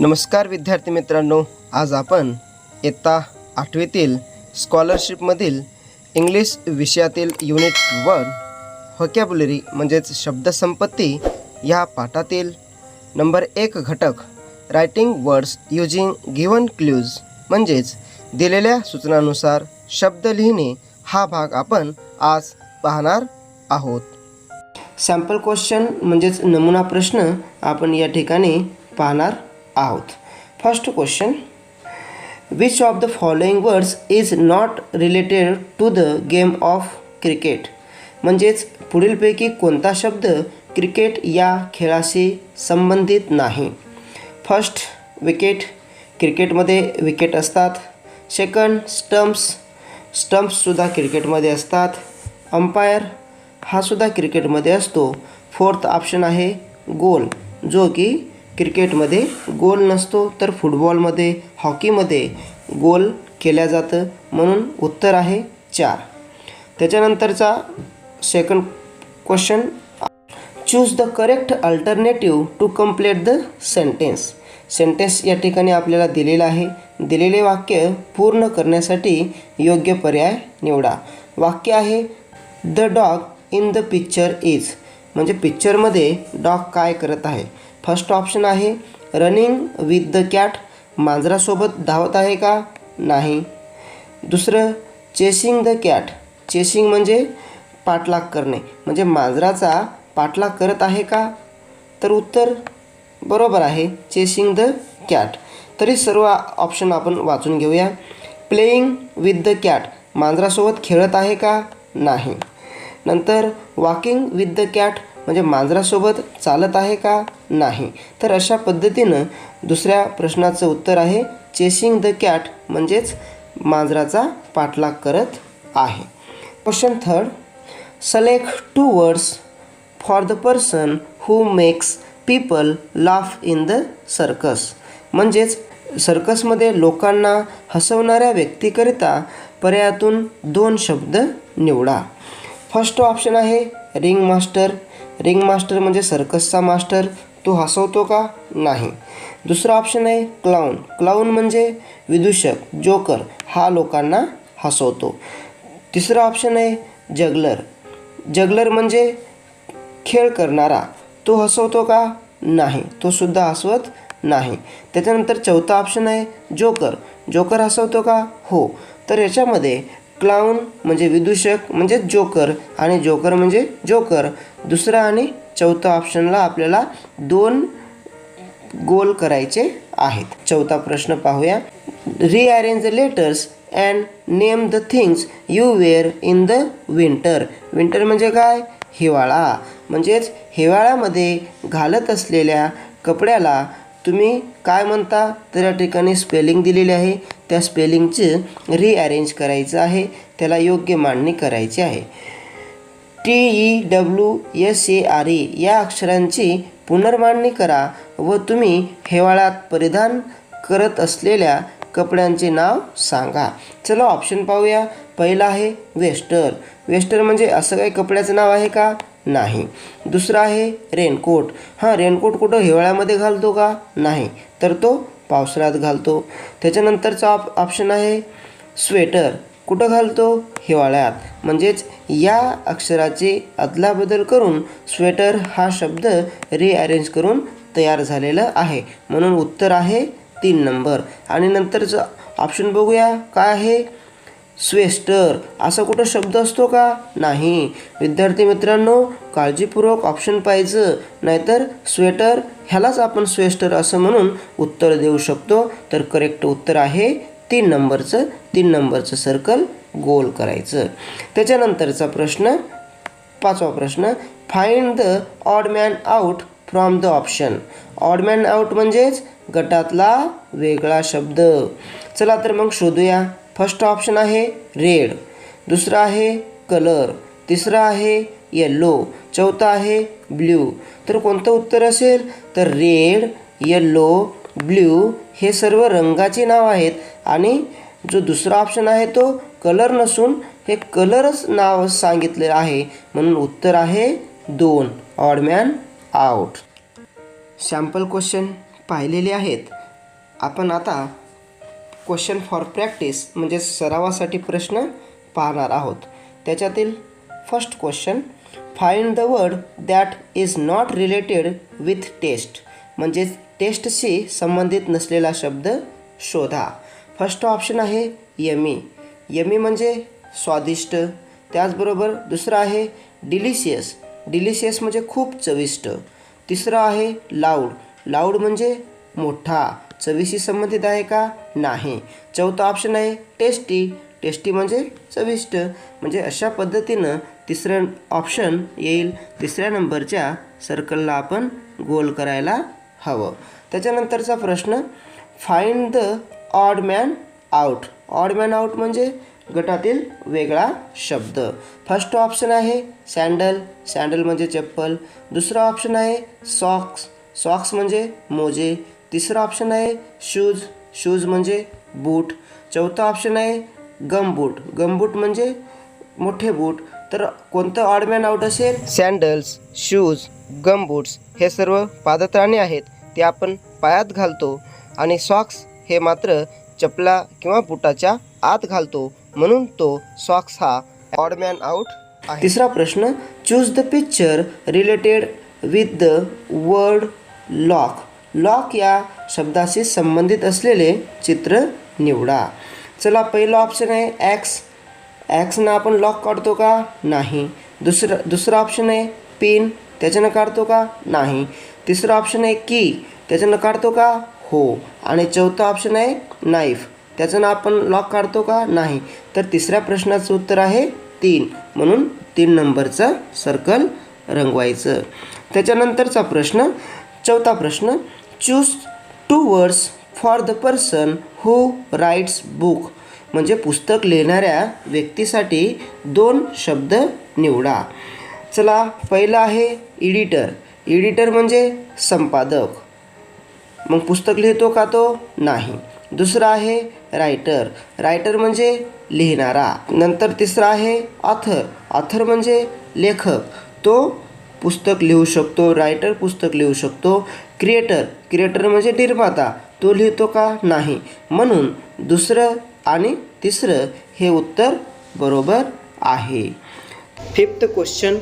नमस्कार विद्यार्थी मित्रांनो आज आपण इयत्ता आठवीतील स्कॉलरशिपमधील इंग्लिश विषयातील युनिट वन व्हॉकॅब्युलरी म्हणजेच शब्दसंपत्ती या पाठातील नंबर एक घटक writing words using given clues म्हणजेच दिलेल्या सूचनानुसार शब्द लिहिणे हा भाग आपण आज पाहणार आहोत. सॅम्पल क्वेश्चन म्हणजेच नमुना प्रश्न आपण या ठिकाणी पाहणार आहोत first question which of the following words is not related to the game of cricket म्हणजेच पुढीलपैकी कोणता शब्द क्रिकेट या खेळाशी संबंधित नाही? फर्स्ट विकेट क्रिकेटमध्ये विकेट असतात. सेकंड स्टम्प्स स्टम्प्ससुद्धा क्रिकेटमध्ये असतात. अंपायर हा सुद्धा क्रिकेटमध्ये असतो. फोर्थ ऑप्शन आहे गोल जो की क्रिकेटमध्ये गोल नसतो तर फुटबॉलमध्ये हॉकीमध्ये गोल केल्या जातं म्हणून उत्तर आहे चार. त्याच्यानंतरचा second question choose the correct alternative to complete the sentence sentence या ठिकाणी आपल्याला दिलेलं आहे. दिलेले वाक्य पूर्ण करण्यासाठी योग्य पर्याय निवडा. वाक्य आहे the dog in the picture is म्हणजे पिक्चरमध्ये डॉग काय करत आहे? फर्स्ट ऑप्शन आहे रनिंग विथ द कॅट मांजरासोबत धावत आहे का? नाही. दुसरं चेसिंग द कॅट चेसिंग म्हणजे पाठलाग करणे म्हणजे मांजराचा पाठलाग करत आहे का? तर उत्तर बरोबर आहे चेसिंग द कॅट तरी सर्व ऑप्शन आपण वाचून घेऊया. प्लेईंग विथ द कॅट मांजरासोबत खेळत आहे का? नाही. नंतर वॉकिंग विथ द कॅट म्हणजे मांजरासोबत चालत आहे का नाही? तर अशा पद्धतीनं दुसऱ्या प्रश्नाचं उत्तर आहे चेसिंग द कॅट म्हणजेच मांजराचा पाठलाग करत आहे. Question third select two words for the person who makes people laugh in the circus म्हणजेच सर्कसमध्ये लोकांना हसवणाऱ्या व्यक्तीकरिता पर्यायातून दोन शब्द निवडा. फर्स्ट ऑप्शन आहे रिंग मास्टर रिंग मास्टर म्हणजे सर्कसचा मास्टर तो हसवतो का? नाही. दुसरा ऑप्शन आहे क्लाउन क्लाऊन म्हणजे विदूषक जोकर हा लोकांना हसवतो. तिसरा ऑप्शन आहे जगलर जगलर म्हणजे खेळ करणारा. तो हसवतो का? नाही. तो सुद्धा हसवत नाही. त्याच्यानंतर चौथा ऑप्शन आहे जोकर जोकर हसवतो का? हो. तर याच्यामध्ये क्लाउन म्हणजे विदूषक म्हणजे जोकर आणि जोकर म्हणजे जोकर. दुसरा आणि चौथा ऑप्शनला आपल्याला दोन गोल करायचे आहेत. चौथा प्रश्न पाहूया. Rearrange the letters and name the things you wear in the winter winter म्हणजे काय? हिवाळा. म्हणजेच हिवाळ्यामध्ये घालत असलेल्या कपड्याला तुम्ही काय म्हणता? तर या ठिकाणी स्पेलिंग दिलेली आहे. त्या स्पेलिंगचे रिअरेंज करायचं आहे. त्याला योग्य मांडणी करायची आहे. T E W S A R E या अक्षरांची पुनर्मांडणी करा व तुम्ही हिवाळ्यात परिधान करत असलेल्या कपड्यांचे नाव सांगा. चला ऑप्शन पाहूया. पहिला आहे वेस्टर. वेस्टर म्हणजे असं काही कपड्याचं नाव आहे का? नाही. दुसरा आहे रेनकोट. हां रेनकोट कुठं हिवाळ्यामध्ये घालतो का? नाही. तर तो पावसाळ्यात घालतो. त्याच्यानंतरचा ऑप ऑप्शन आहे स्वेटर कुठं घालतो? हिवाळ्यात. म्हणजेच या अक्षराची अदलाबदल करून स्वेटर हा शब्द रिअरेंज करून तयार झालेला आहे. म्हणून उत्तर आहे तीन नंबर. आणि नंतरचं ऑप्शन बघूया. काय आहे? स्वेस्टर असा कुठं शब्द असतो का? नाही. विद्यार्थी मित्रांनो काळजीपूर्वक ऑप्शन पाहिजे. नाहीतर स्वेटर ह्यालाच आपण स्वेस्टर असं म्हणून उत्तर देऊ शकतो. तर करेक्ट उत्तर आहे तीन नंबरचं तीन नंबरचं सर्कल गोल करायचं. त्याच्यानंतरचा प्रश्न पाचवा प्रश्न find the odd man out from the option odd man out म्हणजेच गटातला वेगळा शब्द. चला तर मग शोधूया. फर्स्ट ऑप्शन आहे रेड. दुसरा आहे कलर. तिसरा आहे येल्लो चौथा आहे ब्ल्यू. तर कोणतं उत्तर असेल? तर रेड येल्लो ब्ल्यू हे सर्व रंगाचे नाव आहेत. आणि जो दुसरा ऑप्शन आहे तो कलर नसून हे कलरच नाव सांगितलेलं आहे. म्हणून उत्तर आहे दोन. ऑडमॅन आउट सॅम्पल क्वेश्चन पाहिलेले आहेत. आपण आता क्वेश्चन फॉर प्रॅक्टिस म्हणजे सरावासाठी प्रश्न पाहणार आहोत. त्याच्यातील first question find the word that is not related with taste म्हणजेच टेस्टशी संबंधित नसलेला शब्द शोधा. फर्स्ट ऑप्शन आहे यमी यमी म्हणजे स्वादिष्ट. त्याचबरोबर दुसरं आहे डिलिशियस डिलिशियस म्हणजे खूप चविष्ट. तिसरं आहे लाऊड लाऊड म्हणजे मोठा. चवीशी संबंधित आहे का? नाही. चौथा ऑप्शन आहे टेस्टी टेस्टी म्हणजे चविष्ट. म्हणजे अशा पद्धतीनं तिसरं ऑप्शन येईल. तिसऱ्या नंबरच्या सर्कलला आपण गोल करायला हवं. त्याच्यानंतरचा प्रश्न find the odd man out odd man out म्हणजे गटातील वेगळा शब्द. फर्स्ट ऑप्शन आहे सँडल सँडल म्हणजे चप्पल. दुसरा ऑप्शन आहे सॉक्स सॉक्स म्हणजे मोजे. तिसरा ऑप्शन आहे शूज शूज म्हणजे बूट चौथा ऑप्शन आहे गम बूट गम बूट म्हणजे मोठे बूट तर कोणतं ऑडमॅन आउट असेल? सँडल्स शूज गम बूट्स हे सर्व पादत्राणे आहेत. ते आपण पायात घालतो आणि सॉक्स हे मात्र चपला किंवा बुटाच्या आत घालतो. म्हणून तो सॉक्स हा ऑडमॅन आउट आहे. तिसरा प्रश्न choose the picture related with the word lock lock या शब्दाशी संबंधित असलेले चित्र निवडा. चला पहिलं ऑप्शन आहे ॲक्स ॲक्सनं आपण लॉक काढतो का? नाही. दुसरं दुसरं ऑप्शन आहे पिन त्याच्यानं काढतो का? नाही. तिसरं ऑप्शन आहे की त्याच्यानं काढतो का? हो. आणि चौथं ऑप्शन आहे नाईफ त्याच्यानं आपण लॉक काढतो का? नाही. तर तिसऱ्या प्रश्नाचं उत्तर आहे तीन. म्हणून तीन नंबरचं सर्कल रंगवायचं. त्याच्यानंतरचा प्रश्न चौथा प्रश्न choose two words for the person who writes book म्हणजे पुस्तक लिहिणाऱ्या व्यक्तीसाठी दोन शब्द निवडा. चला पहिला आहे एडिटर एडिटर म्हणजे संपादक. मग पुस्तक लिहितो का तो? नाही. दुसरा आहे रायटर रायटर म्हणजे लिहिणारा. नंतर तिसरा आहे ऑथर ऑथर म्हणजे लेखक. तो पुस्तक लिहू शकतो रायटर पुस्तक लिहू शकतो. क्रिएटर क्रिएटर म्हणजे निर्माता. तो लिहितो का? नाही. म्हणून दुसरं आणि तिसरं हे उत्तर बरोबर आहे. Fifth question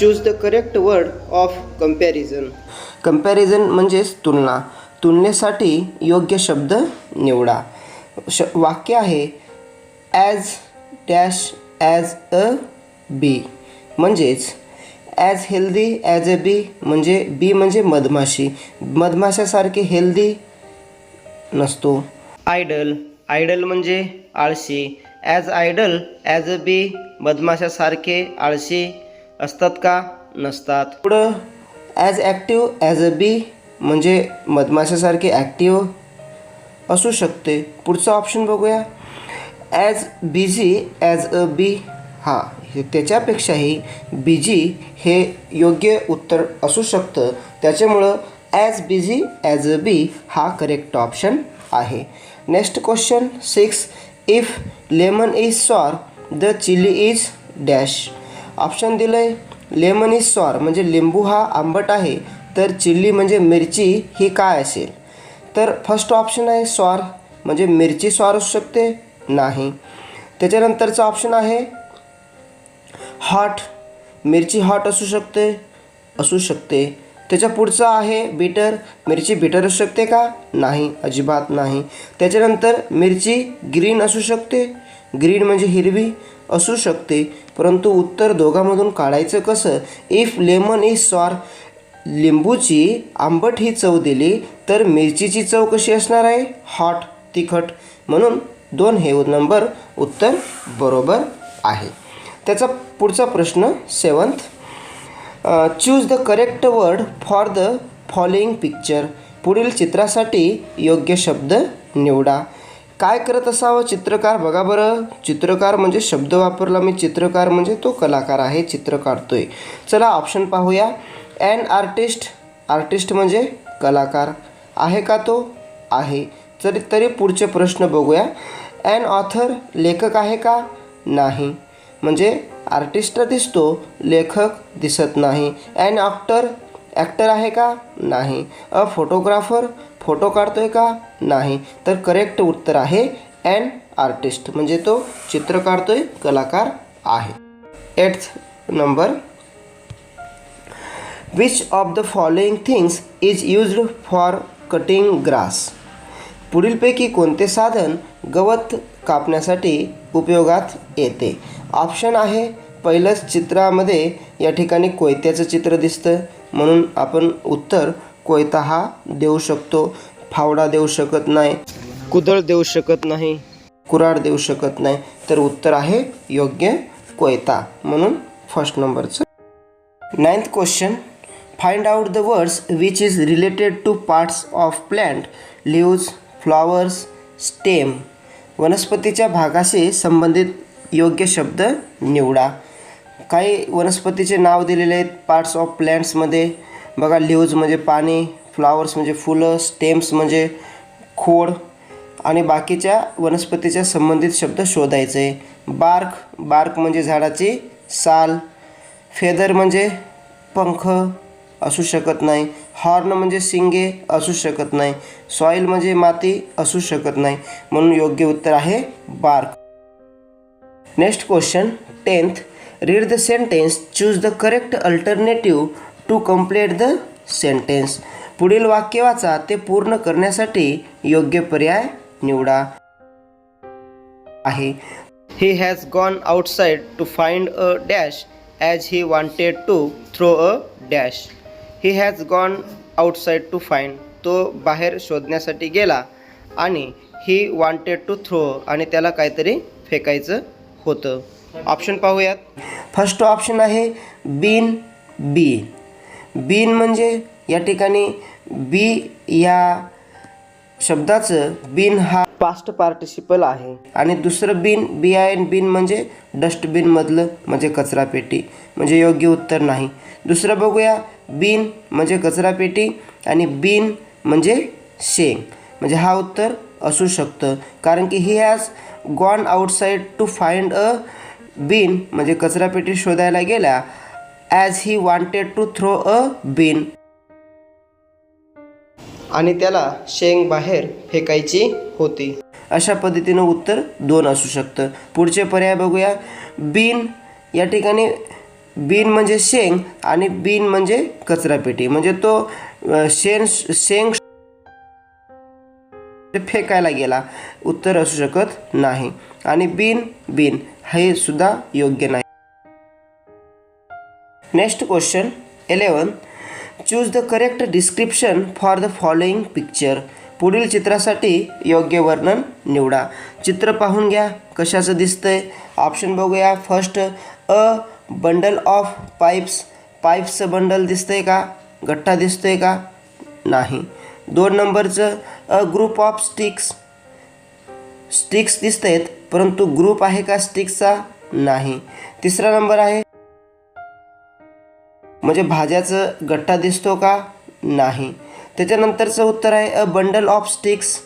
choose the correct word of comparison comparison म्हणजेच तुलना. तुलनेसाठी योग्य शब्द निवडा. श वाक्य आहे as dash as a bee म्हणजेच as healthy as a bee म्हणजे बी म्हणजे मधमाशी. मधमाशासारखी हेल्दी नसतो. आयडल आयडल म्हणजे आळशी. As idle as a bee मधमाशासारखे आळशी असतात का? नसतात. पुढं as active as a bee म्हणजे मधमाशासारखे ॲक्टिव्ह असू शकते. पुढचा ऑप्शन बघूया. As busy as a bee हां हे त्याच्यापेक्षाही बिझी हे योग्य उत्तर असू शकतं. त्याच्यामुळं as busy as a bee हा करेक्ट ऑप्शन आहे. Next question six if lemon is sour the chilli is dash option दिलं आहे लेमन इज सॉर म्हणजे लिंबू हा आंबट आहे तर चिल्ली म्हणजे मिरची ही काय असेल? तर फर्स्ट ऑप्शन आहे सॉर म्हणजे मिरची सॉर असू शकते नाही. त्याच्यानंतरचं ऑप्शन आहे हॉट मिरची हॉट असू शकते असू शकते. त्याच्या पुढचं आहे बिटर मिरची बिटर असू शकते का? नाही अजिबात नाही. त्याच्यानंतर मिरची ग्रीन असू शकते. ग्रीन म्हणजे हिरवी असू शकते. परंतु उत्तर दोघांमधून काढायचं कसं? इफ लेमन इज सॉर लिंबूची आंबट ही चव दिली तर मिरचीची चव कशी असणार आहे? हॉट तिखट. म्हणून दोन हे नंबर उत्तर बरोबर आहे. त्याचा पुढचा प्रश्न seventh. Choose the correct word for the following picture पुढील चित्रासाठी योग्य शब्द निवडा. काय करत असावं चित्रकार? बघा बरं. चित्रकार म्हणजे शब्द वापरला मी. चित्रकार म्हणजे तो कलाकार आहे चित्र काढतोय. चला ऑप्शन पाहूया. अँड आर्टिस्ट आर्टिस्ट म्हणजे कलाकार. आहे का तो? आहे. तरी तरी पुढचे प्रश्न बघूया. अँड ऑथर लेखक आहे का? नाही. म्हणजे आर्टिस्ट दिसतो लेखक दिसत नाही. अँड ॲक्टर ॲक्टर आहे का? नाही. अ फोटोग्राफर फोटो काढतो आहे का? नाही. तर करेक्ट उत्तर आहे अँड आर्टिस्ट म्हणजे तो चित्र काढतोय कलाकार आहे. Eighth number which of the following things is used for cutting grass पुढीलपैकी कोणते साधन गवत कापण्यासाठी उपयोगात येते? ऑप्शन आहे. पहिलंच चित्रामध्ये या ठिकाणी कोयत्याचं चित्र दिसतं म्हणून आपण उत्तर कोयता हा देऊ शकतो. फावडा देऊ शकत नाही. कुदळ देऊ शकत नाही. कुराड देऊ शकत नाही. तर उत्तर आहे योग्य कोयता. म्हणून फर्स्ट नंबरचं ninth question find out the words which is related to parts of plant leaves flowers stem वनस्पतीच्या भागाशी संबंधित योग्य शब्द निवडा. काही वनस्पतीचे नाव दिलेले आहेत. पार्ट्स ऑफ प्लॅन्ट्समध्ये बघा लिव्ज म्हणजे पाणी फ्लॉवर्स म्हणजे फुलं स्टेम्स म्हणजे खोड आणि बाकीच्या वनस्पतीच्या संबंधित शब्द शोधायचे. बार्क बार्क म्हणजे झाडाची साल. फेदर म्हणजे पंख असू शकत नाही. हॉर्न म्हणजे शिंगे असू शकत नाही. सॉईल म्हणजे माती असू शकत नाही. म्हणून योग्य उत्तर आहे bark. Next question tenth read the sentence choose the correct alternative to complete the sentence पुढील वाक्य वाचा. ते पूर्ण करण्यासाठी योग्य पर्याय निवडा. आहे. He has gone outside to find a dash as he wanted to throw a dash he has gone outside to find तो बाहेर शोधण्यासाठी गेला आणि ही वॉन्टेड टू थ्रो आणि त्याला काहीतरी फेकायचं होतं. ऑप्शन पाहूयात. फर्स्ट ऑप्शन आहे बीन बी बीन म्हणजे या ठिकाणी बी या शब्दाचं बिन हा पास्ट पार्टिसिपल आहे. आणि दुसरं बिन बी आय एन बिन म्हणजे डस्टबिनमधलं म्हणजे कचरापेटी. म्हणजे योग्य उत्तर नाही. दुसरं बघूया बिन म्हणजे कचरापेटी आणि बिन म्हणजे शेंग. म्हणजे हा उत्तर असू शकतं. कारण की he has gone outside to find a bin म्हणजे कचरापेटी शोधायला गेला as he wanted to throw a bin आणि त्याला शेंग बाहेर फेकायची होती. अशा पद्धतीनं उत्तर दोन असू शकतं. पुढचे पर्याय बघूया. बीन या ठिकाणी बीन म्हणजे शेंग आणि बीन म्हणजे कचरापेटी. म्हणजे तो अ, शेण शेंग फेकायला गेला उत्तर असू शकत नाही. आणि बिन बिन हे सुद्धा योग्य नाही. Next question eleven choose the correct description for the following picture पुढील चित्रासाठी योग्य वर्णन निवडा. चित्र पाहून घ्या कशाचं दिसतंय. ऑप्शन बघूया. First a bundle of pipes पाईप्सचं bundle दिसतंय का? गठ्ठा दिसतोय का? नाही. दोन नंबरचं ग्रुप ऑफ स्टिक्स स्टिक्स दिसत आहेत परंतु ग्रुप आहे का स्टिक्सचा नाही. तिसरा नंबर आहे म्हणजे भाज्याचं गट्टा दिसतो का? नाही. त्याच्यानंतरचं उत्तर आहे अ बंडल ऑफ स्टिक्स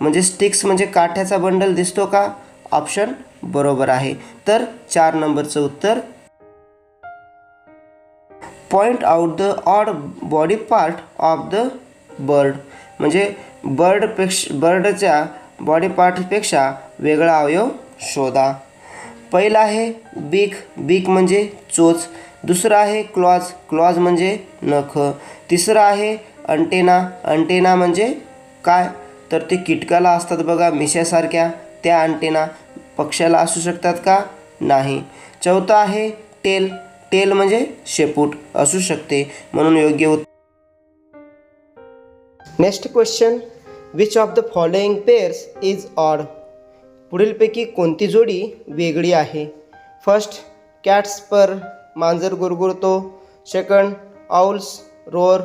म्हणजे स्टिक्स म्हणजे काठ्याचा बंडल दिसतो का? ऑप्शन बरोबर आहे. तर चार नंबरचं उत्तर point out the odd body part of the bird. म्हणजे बर्डपेक्षा बर्डच्या बॉडी पार्टपेक्षा वेगळा अवयव शोधा. पहिला आहे बीक. बीक म्हणजे चोच. दुसरं आहे क्लॉज. क्लॉज म्हणजे नख. तिसरं आहे अंटेना. अंटेना म्हणजे काय? तर ते कीटकाला असतात बघा मिशासारख्या त्या अंटेना पक्ष्याला असू शकतात का? नाही. चौथं आहे टेल. टेल म्हणजे शेपूट. असू शकते. म्हणून योग्य होत next question which of the following pairs is odd पुढीलपैकी कोणती जोडी वेगळी आहे? फर्स्ट कॅट्स पर मांजर गुरगुरतो. सेकंड औल्स रोअर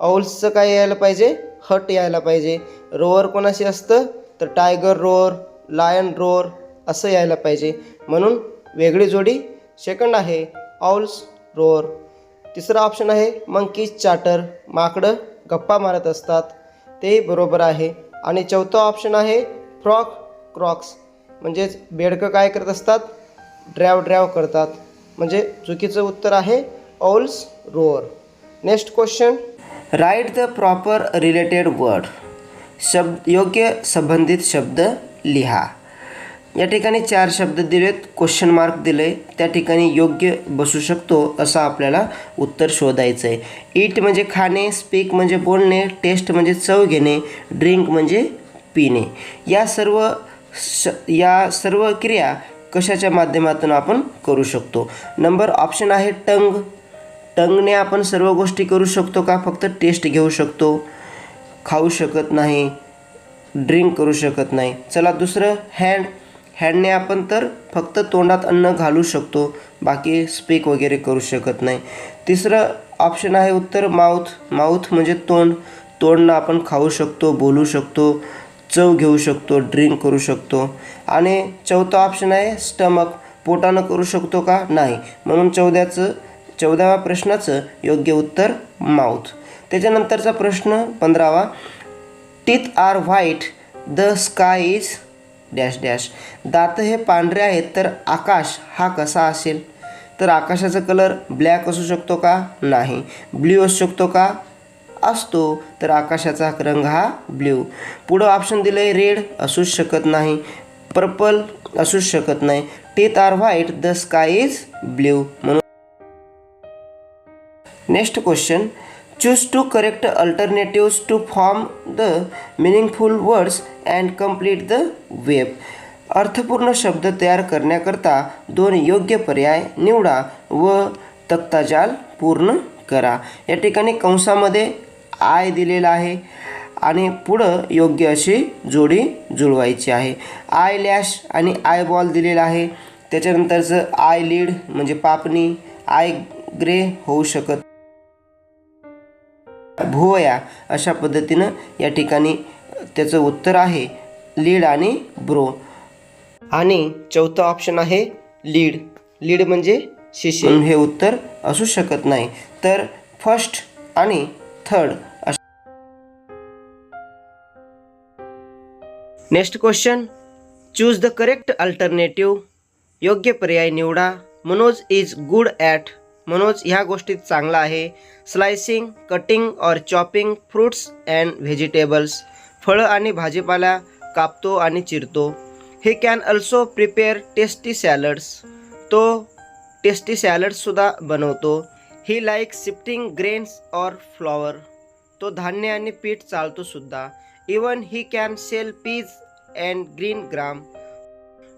औल्सचं काय यायला पाहिजे? हट यायला पाहिजे. रोअर कोणाशी असतं? तर टायगर रोअर लायन रोअर असं यायला पाहिजे. म्हणून वेगळी जोडी. सेकंड आहे औल्स रोअर तिसरा ऑप्शन आहे मंकीज चाटर माकडं. गप्पा मारत असतात. ते बरोबर आहे. आणि चौथा ऑप्शन आहे फ्रॉक क्रॉक्स म्हणजेच बेडकं काय करत असतात? ड्रॅव ड्रॅव करतात. म्हणजे चुकीचं उत्तर आहे owls roar next question write the proper related word शब्द योग्य संबंधित शब्द लिहा. या ठिकाणी चार शब्द दिलेत क्वेश्चन मार्क दिले त्या ठिकाणी योग्य बसू शकतो असं आपल्याला उत्तर शोधायचं आहे ईट म्हणजे खाणे स्पीक म्हणजे बोलणे टेस्ट म्हणजे चव घेणे ड्रिंक म्हणजे पिणे. या सर्व श या सर्व क्रिया कशाच्या माध्यमातून आपण करू शकतो? नंबर ऑप्शन आहे टंग. टंगने आपण सर्व गोष्टी करू शकतो का? फक्त टेस्ट घेऊ शकतो. खाऊ शकत नाही. ड्रिंक करू शकत नाही. चला दुसरं हँड हँडने आपण तर फक्त तोंडात अन्न घालू शकतो बाकी स्पीक वगैरे करू शकत नाही. तिसरं ऑप्शन आहे उत्तर माउथ माउथ म्हणजे तोंड. तोंडनं आपण खाऊ शकतो बोलू शकतो चव घेऊ शकतो ड्रिंक करू शकतो. आणि चौथा ऑप्शन आहे स्टमक पोटानं करू शकतो का? नाही. म्हणून चौदाचं चौदाव्या प्रश्नाचं योग्य उत्तर माउथ त्याच्यानंतरचा प्रश्न पंधरावा. Teeth are white the sky is dash dash. दात हे पांढरे आहेत तर आकाश हा कसा असेल? तर आकाशाचा कलर ब्लॅक असू शकतो का? नाही. ब्ल्यू असू शकतो का? असतो. तर आकाशाचा रंग हा ब्ल्यू. पुढं ऑप्शन दिलं आहे रेड असूच शकत नाही. पर्पल असूच शकत नाही. Teeth are white the sky is blue म्हणून next question choose to correct alternatives to form the meaningful words and complete the web. अर्थपूर्ण शब्द तयार करण्याकरता दोन योग्य पर्याय निवडा व तक्ताजाल पूर्ण करा. या ठिकाणी कंसामध्ये आय दिलेला आहे आणि पुढं योग्य अशी जोडी जुळवायची आहे. आय लॅश आणि आय बॉल दिलेला आहे. त्याच्यानंतरचं आय लीड म्हणजे पापणी आय ग्रे होऊ शकत भुवया अशा पद्धतीनं या ठिकाणी त्याचं उत्तर आहे लीड आणि ब्रो. आणि चौथं ऑप्शन आहे लीड. लीड म्हणजे शिष्य. हे उत्तर असू शकत नाही. तर फर्स्ट आणि third next question choose the correct alternative योग्य पर्याय निवडा. Manoj is good at Manoj ह्या गोष्टीत चांगला आहे. स्लायसिंग कटिंग और चॉपिंग फ्रूट्स अँड व्हेजिटेबल्स फळं आणि भाजीपाला कापतो आणि चिरतो. He can also prepare tasty salads तो टेस्टी सॅलड्ससुद्धा बनवतो. ही लाईक शिफ्टिंग ग्रेन्स और फ्लॉवर तो धान्य आणि पीठ चालतोसुद्धा even he can sell peas and green gram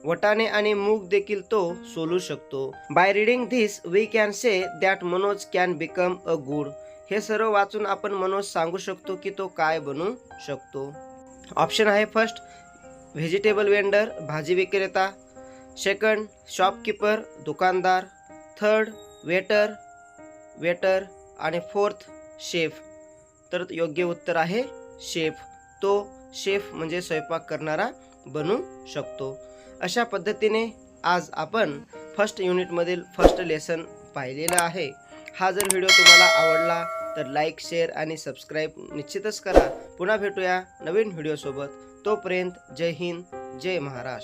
वटाणे आणि मूग देखील तो सोलू शकतो. By reading this we can say that Manoj can become a good हे सर्व वाचून आपण मनोज सांगू शकतो की तो काय बनू शकतो. ऑप्शन आहे फर्स्ट व्हेजिटेबल वेंडर भाजी विक्रेता. सेकंड शॉपकीपर दुकानदार. थर्ड वेटर वेटर आणि फोर्थ शेफ तर योग्य उत्तर आहे शेफ तो शेफ म्हणजे स्वयंपाक करणारा बनू शकतो. अशा पद्धतीने आज आपण फर्स्ट युनिटमधील फर्स्ट लेसन पाहिलेलं आहे. हा जर व्हिडिओ तुम्हाला आवडला तर लाईक शेअर आणि सबस्क्राईब निश्चितच करा. पुन्हा भेटूया नवीन व्हिडिओसोबत तोपर्यंत जय हिंद जय महाराष्ट्र.